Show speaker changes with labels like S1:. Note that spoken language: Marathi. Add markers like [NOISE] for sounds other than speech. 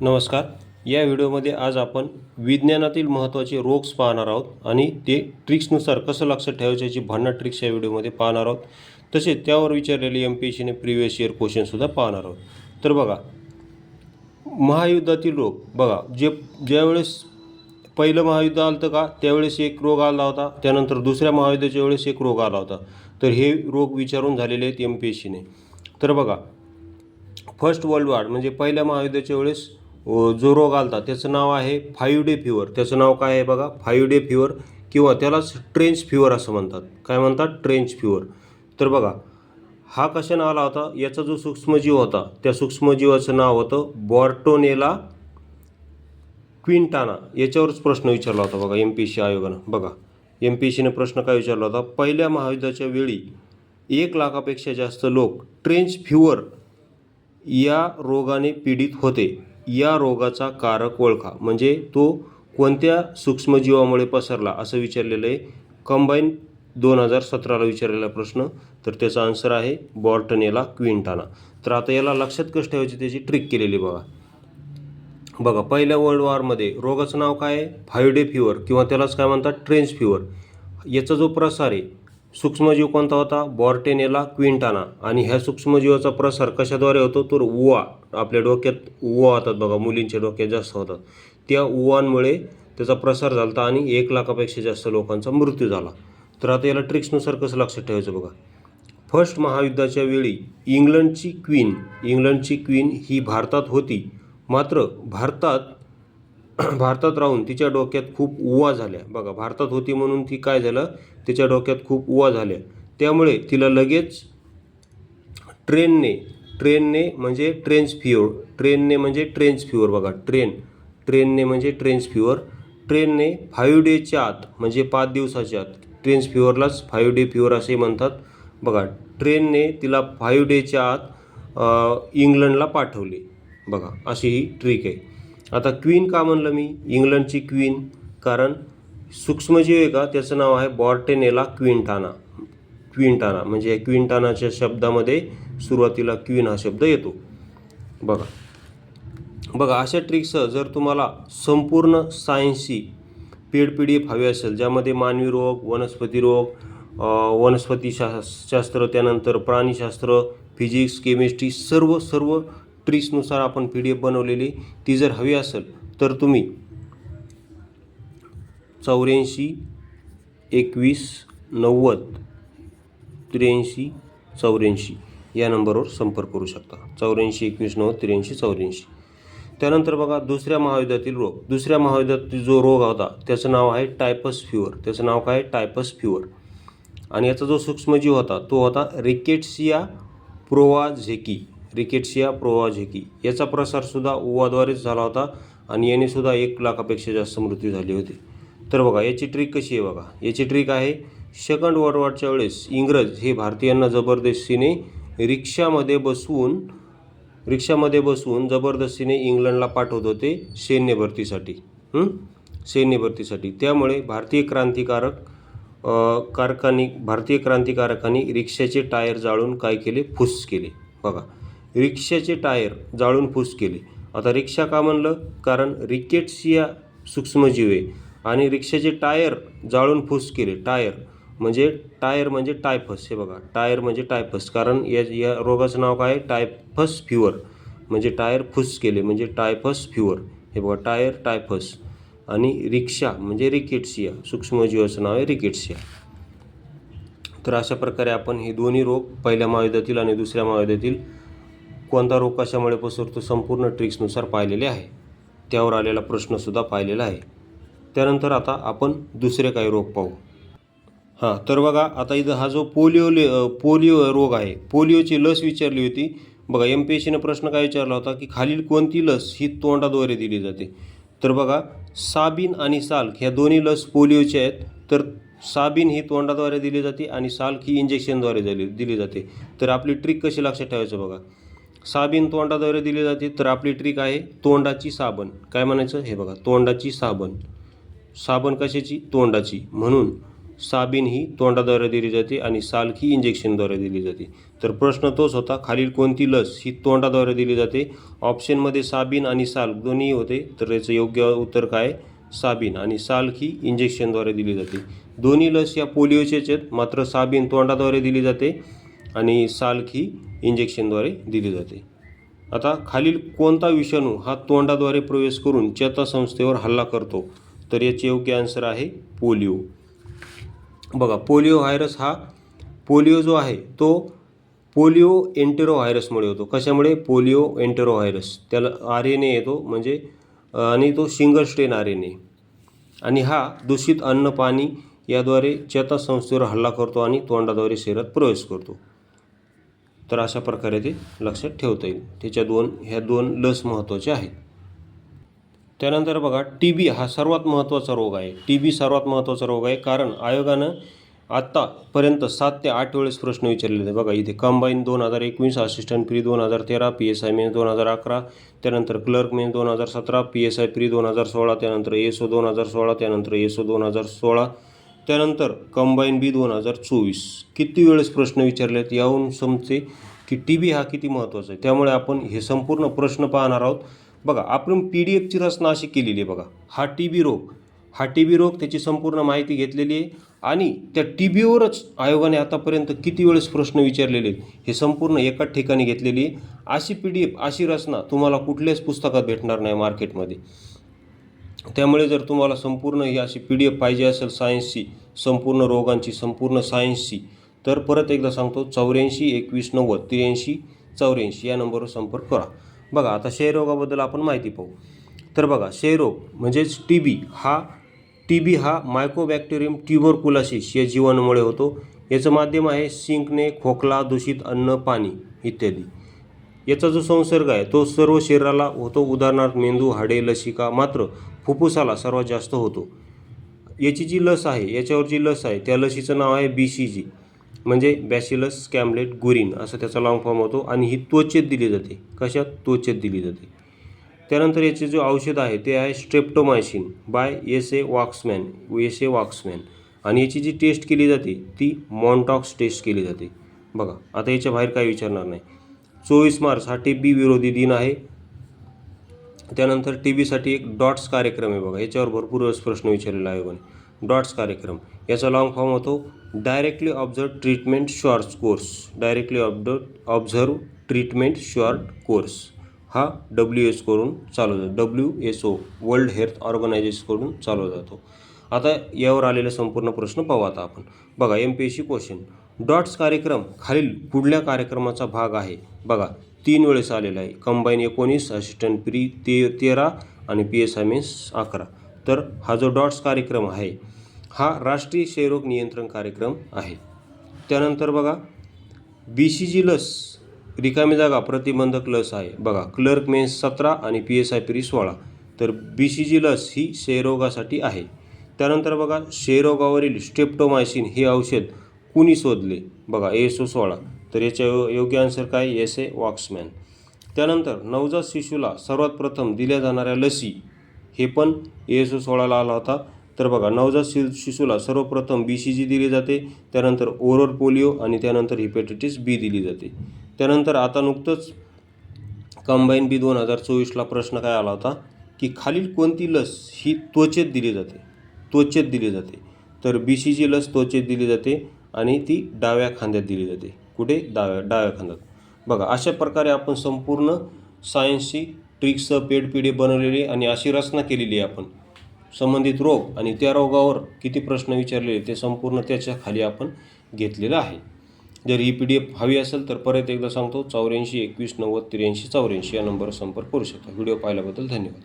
S1: नमस्कार. या व्हिडिओमध्ये आज आपण विज्ञानातील महत्त्वाचे रोग्स पाहणार आहोत आणि ते ट्रिक्सनुसार कसं लक्षात ठेवायचं याची भन्नाट ट्रिक्स या व्हिडिओमध्ये पाहणार आहोत. तसेच त्यावर विचारलेले एम पी एस सीने प्रिव्हियस इयर क्वेश्चनसुद्धा पाहणार आहोत. तर बघा महायुद्धातील रोग बघा जे ज्यावेळेस पहिलं महायुद्ध आलं होतं का त्यावेळेस एक रोग आला होता त्यानंतर दुसऱ्या महायुद्धाच्या वेळेस एक रोग आला होता. तर हे रोग विचारून झालेले आहेत एम पी एस सीने तर बघा फर्स्ट वर्ल्ड वॉर म्हणजे पहिल्या महायुद्धाच्या वेळेस जो रोग आलता त्याचं नाव आहे फाईव्ह डे फिवर त्याचं नाव काय आहे बघा? फाईव्ह डे फिवर किंवा त्यालाच ट्रेंच फिवर असं म्हणतात. काय म्हणतात? ट्रेंच फिवर तर बघा हा कशानं आला होता? याचा जो सूक्ष्मजीव होता त्या सूक्ष्मजीवाचं नाव होतं बॉर्टोनेला क्विंटाना याच्यावरच प्रश्न विचारला होता बघा एम पी सी आयोगानं. बघा एम पी सीने प्रश्न काय विचारला होता? पहिल्या महायुद्धाच्या वेळी एक लाखापेक्षा जास्त लोक ट्रेंच फ्युअर या रोगाने पीडित होते. या रोगाचा कारक ओळखा. म्हणजे तो कोणत्या सूक्ष्मजीवामुळे पसरला असं विचारलेलं आहे. कंबाईन दोन हजार सतराला विचारलेला प्रश्न. तर त्याचा आन्सर आहे बॉर्टनेला क्विंटाना. तर आता याला लक्षात कसं ठेवायची त्याची ट्रिक केलेली बघा. बघा पहिल्या वर्ल्ड वॉरमध्ये रोगाचं नाव काय आहे? फाईव्ह डे फिवर किंवा त्यालाच काय म्हणतात? ट्रेंच फिवर याचा जो प्रसार आहे सूक्ष्मजीव कोणता होता? Bartonella quintana. आणि ह्या सूक्ष्मजीवाचा प्रसार कशाद्वारे होतो? तर उवा आपल्या डोक्यात उवा होतात बघा मुलींच्या डोक्यात जास्त होतात. त्या उवांमुळे त्याचा प्रसार झाला होता आणि एक लाखापेक्षा जास्त लोकांचा मृत्यू झाला. तर आता याला ट्रिक्सनुसार कसं लक्षात ठेवायचं बघा? फर्स्ट महायुद्धाच्या वेळी इंग्लंडची क्वीन इंग्लंडची क्वीन ही भारतात होती. मात्र भारतात [CLEARS THROAT] भारतात राहून तिच्या डोक्यात खूप उवा झाल्या. बघा भारतात होती म्हणून ती काय झालं? तिच्या डोक्यात खूप उवा झाल्या. त्यामुळे तिला लगेच ट्रेनने ट्रेनने म्हणजे ट्रेन्स फ्युअर ट्रेनने म्हणजे ट्रेन्स फ्युअर बघा ट्रेन ट्रेनने म्हणजे ट्रेन्स फ्युअर ट्रेनने फाईव्ह डेच्या आत म्हणजे पाच दिवसाच्या आत ट्रेन्स फ्युअरलाच फाईव्ह डे फ्युअर असे म्हणतात. बघा ट्रेनने तिला फाईव्ह डेच्या आत इंग्लंडला पाठवले. बघा अशी ही ट्रिक आहे. आता क्वीन का म्हणलं मी? इंग्लंडची क्वीन कारण सूक्ष्मजीव आहे का? त्याचं नाव आहे बॉर्टेनेला क्विंटाना. क्विंटाना. म्हणजे क्विंटानाच्या शब्दामध्ये सुरुवातीला क्वीन हा शब्द येतो. बघा. बघा अशा ट्रिक्ससह जर तुम्हाला संपूर्ण सायन्सची पेड पी डी एफ हवी असेल ज्यामध्ये मानवी रोग वनस्पती रोग वनस्पती शा शास्त्र त्यानंतर प्राणीशास्त्र फिजिक्स केमिस्ट्री सर्व सर्व ट्रिक्सनुसार आपण पी डी एफ बनवलेली. ती जर हवी असेल तर तुम्ही चौऱ्याऐंशी एकवीस नव्वद त्र्याऐंशी चौऱ्याऐंशी या नंबरवर संपर्क करू शकता. चौऱ्याऐंशी एकवीस नव्वद त्र्याऐंशी चौऱ्याऐंशी. त्यानंतर बघा दुसऱ्या महायुद्धातील रोग. दुसऱ्या महायुद्धातील जो रोग होता त्याचं नाव आहे टायपस फ्युअर त्याचं नाव काय? आहे टायपस फ्युअर आणि याचा जो सूक्ष्मजीव होता तो होता रिकेट्सिया प्रोवाझेकी. रिकेट्सिया प्रोवाझेकी याचा प्रसारसुद्धा ओवाद्वारेच झाला होता आणि याने सुद्धा एक लाखापेक्षा जास्त मृत्यू झाले होते. तर बघा याची ट्रिक कशी आहे बघा? याची ट्रिक आहे सेकंड वर्ल्ड वॉरच्या वेळेस इंग्रज हे भारतीयांना जबरदस्तीने रिक्षामध्ये बसवून रिक्षामध्ये बसवून जबरदस्तीने इंग्लंडला पाठवत होते सैन्य भरतीसाठी. सैन्य भरतीसाठी. त्यामुळे भारतीय क्रांतिकारक कारखानी भारतीय क्रांतिकारकांनी रिक्षाचे टायर जाळून काय केले? फुस केले. बघा. रिक्षाचे टायर जाळून फुस केले. आता रिक्षा का म्हणलं? कारण रिकेट्सिया सूक्ष्मजीव आहे आणि रिक्षाचे टायर जाळून फुस केले. टायर म्हणजे टायर म्हणजे टायफस. हे बघा टायर म्हणजे टायफस. कारण या या रोगाचं नाव काय? आहे टायफस फ्युअर. म्हणजे टायर फुस केले म्हणजे टायफस फ्युअर. हे बघा टायर टायफस आणि रिक्षा म्हणजे रिकेट्सिया सूक्ष्मजीवाचं नाव आहे रिकेट्सिया तर अशा प्रकारे आपण हे दोन्ही रोग पहिल्या महायुद्धातील आणि दुसऱ्या महायुद्धातील कोणता रोग कशामुळे पसरतो संपूर्ण ट्रिक्सनुसार पाहिलेले आहे. त्यावर आलेला प्रश्नसुद्धा पाहिलेला आहे. त्यानंतर आता आपण दुसरे काही रोग पाहू. हां तर बघा आता इथं हा जो पोलिओ पोलिओ रोग आहे पोलिओची लस विचारली होती. बघा एम पी एस सीनं प्रश्न काय विचारला होता की खालील कोणती लस ही तोंडाद्वारे दिली जाते? तर बघा साबिन आणि साल्क ह्या दोन्ही लस पोलिओच्या आहेत. तर साबिन ही तोंडाद्वारे दिली जाते आणि साल्क ही इंजेक्शनद्वारे दिली दिली जाते. तर आपली ट्रिक कशी लक्षात ठेवायचं बघा. साबीन तोंडाद्वारे दिली जाते तर आपली ट्रिक आहे तोंडाची साबण. काय म्हणायचं? हे बघा तोंडाची साबण. साबण कशाची? तोंडाची. म्हणून साबीन ही तोंडाद्वारे दिली जाते आणि सालखी इंजेक्शनद्वारे दिली जाते. तर प्रश्न तोच होता खालील कोणती लस ही तोंडाद्वारे दिली जाते? ऑप्शनमध्ये साबीन आणि साल दोन्ही होते तर याचं योग्य उत्तर काय? साबीन आणि सालखी इंजेक्शनद्वारे दिली जाते. दोन्ही लस या पोलिओचेच आहेत मात्र साबीन तोंडाद्वारे दिली जाते. आणि सालखी इंजेक्शनद्वारे दिली जाते. आता खालील कोणता विषाणू हा तोंडाद्वारे प्रवेश करून चेतासंस्थेवर हल्ला करतो तर याचे योग्य आन्सर आहे पोलिओ. बघा पोलिओ व्हायरस हा पोलिओ जो आहे तो पोलिओ एंटेरो व्हायरसमुळे होतो. कशामुळे? पोलिओ एंटेरो व्हायरस त्याला आर एन ए येतो म्हणजे आणि तो single strain R N A आणि हा दूषित अन्न पाणी याद्वारे चेतासंस्थेवर हल्ला करतो आणि तोंडाद्वारे शरीरात प्रवेश करतो. तर अशा प्रकारे ते लक्षात ठेवता येईल. त्याच्या दोन ह्या दोन लस महत्त्वाच्या आहेत. त्यानंतर बघा टी बी हा सर्वात महत्त्वाचा रोग आहे. टी बी सर्वात महत्त्वाचा रोग आहे कारण आयोगानं आत्तापर्यंत सात ते आठ वेळेस प्रश्न विचारलेले आहेत. बघा इथे कंबाईन दोन हजार एकवीस असिस्टंट प्री दोन हजार तेरा पी एस आय मेन दोन हजार अकरा त्यानंतर क्लर्क मेन दोन हजार सतरा पी एस आय प्री दोन हजार सोळा त्यानंतर एस ओ दोन हजार सोळा त्यानंतर एस ओ दोन हजार सोळा त्यानंतर कंबाईन बी दोन हजार चोवीस. किती वेळेस प्रश्न विचारले आहेत याहून समजते की टी बी हा किती महत्त्वाचा आहे. त्यामुळे आपण हे संपूर्ण प्रश्न पाहणार आहोत. बघा आपण पी डी एफची रचना अशी केलेली आहे बघा. हा टी बी रोग. हा टी बी रोग त्याची संपूर्ण माहिती घेतलेली आहे. आणि त्या टी बीवरच आयोगाने आतापर्यंत किती वेळेस प्रश्न विचारलेले आहेत हे संपूर्ण एकाच ठिकाणी घेतलेली आहे. अशी पी डी एफ अशी रचना तुम्हाला कुठल्याच पुस्तकात भेटणार नाही मार्केटमध्ये. त्यामुळे जर तुम्हाला संपूर्ण ही अशी पी डी एफ पाहिजे असेल सायन्सची संपूर्ण रोगांची संपूर्ण सायन्सची तर परत एकदा सांगतो चौऱ्याऐंशी एकवीस नव्वद त्र्याऐंशी चौऱ्याऐंशी या नंबरवर संपर्क करा. बघा आता क्षयरोगाबद्दल आपण माहिती पाहू. तर बघा क्षयरोग म्हणजेच टी बी हा टी बी हा मायकोबॅक्टेरियम ट्युबरकुलासिस या जीवाणूमुळे होतो. याचं माध्यम आहे सिंकणे खोकला दूषित अन्न पाणी इत्यादी. याचा जो संसर्ग आहे तो सर्व शरीराला होतो. उदाहरणार्थ मेंदू हाडे लसिका मात्र फुफ्फुसाला सर्वात जास्त होतो. याची जी लस आहे याच्यावर जी लस आहे त्या लसीचं नाव आहे बी सी जी म्हणजे बॅसिलस स्कॅमलेट गुरिन असं त्याचा लॉंग फॉर्म होतो आणि ही त्वचेत दिली जाते. कशात? त्वचेत दिली जाते. त्यानंतर याचे जे औषध आहे ते आहे streptomycin by S A Waksman S A Waksman. आणि याची जी टेस्ट केली जाते ती मॉन्टॉक्स टेस्ट केली जाते. बघा आता याच्या बाहेर काही विचारणार नाही. चोवीस मार्च हा टी बी विरोधी दिन आहे. त्यानंतर टी बीसाठी एक डॉट्स कार्यक्रम आहे बघा याच्यावर भरपूर वेळेस प्रश्न विचारलेला आहे आयोगाने डॉट्स कार्यक्रम. याचा लॉंग फॉर्म होतो directly observed treatment short course directly ob observed treatment short course हा डब्ल्यू एस करून चालवला जातो. W S O world health ऑर्गनायझेशनकडून चालवला जातो. आता यावर आलेला संपूर्ण प्रश्न पाहू आता आपण. बघा M P S C question DOTS कार्यक्रम खालील पुढल्या कार्यक्रमाचा भाग आहे. बघा तीन वेळेस आलेला आहे. कंबाईन एकोणीस असिस्टंट प्री ते तेरा आणि पी एस एम एस अकरा. तर हा जो डॉट्स कार्यक्रम आहे हा राष्ट्रीय क्षयरोग नियंत्रण कार्यक्रम आहे. त्यानंतर बघा बी सी जी लस रिकामी जागा प्रतिबंधक लस आहे. बघा क्लर्क मेन्स सतरा आणि पी एस आय पी सोळा. तर बी सी जी लस ही क्षयरोगासाठी आहे. त्यानंतर बघा क्षयरोगावरील स्टेप्टोमायसिन हे औषध कुणी शोधले? बघा एस ओ सोळा. तर याच्या यो- योग्य आन्सर काय? S A Waksman. त्यानंतर नवजात शिशूला सर्वात प्रथम दिल्या जाणाऱ्या लसी हे पण एस ओ सोळाला आला होता. तर बघा नवजात शि शिशूला सर्वप्रथम बी सी जी दिली जाते त्यानंतर ओरल पोलिओ आणि त्यानंतर हिपॅटायटिस बी दिली जाते. त्यानंतर आता नुकतंच कंबाईन बी दोन हजार चोवीसला प्रश्न काय आला होता? की खालील कोणती लस ही त्वचेत दिली जाते? त्वचेत दिली जाते. तर बी सी जी लस त्वचेत दिली जाते. आणि ती डाव्या खांद्यात दिली जाते. कुठे? डाव्या डाव्या खांद्यात. बघा अशा प्रकारे आपण संपूर्ण सायन्सची ट्रिक्स पेड पिढी बनवलेली आणि अशी रचना केलेली आहे आपण. संबंधित रोग आणि त्या रोगावर किती प्रश्न विचारलेले ते संपूर्ण त्याच्याखाली आपण घेतलेलं आहे. जर ही पी डी एफ हवी असेल तर परत एकदा सांगतो चौऱ्याऐंशी एकवीस नव्वद त्र्याऐंशी चौऱ्याऐंशी या नंबरवर संपर्क करू शकता. व्हिडिओ पाहिल्याबद्दल धन्यवाद.